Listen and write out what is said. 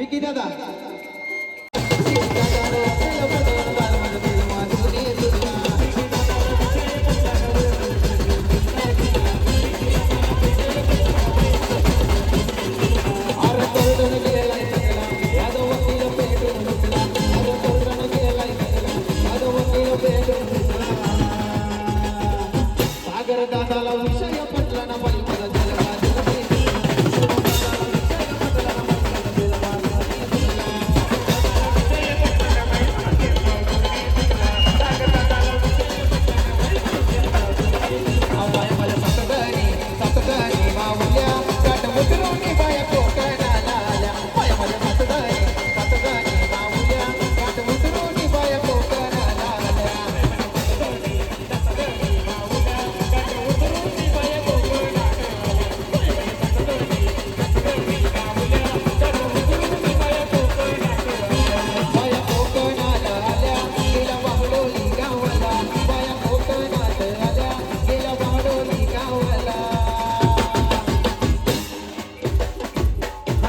Vicky Dada দাদালাল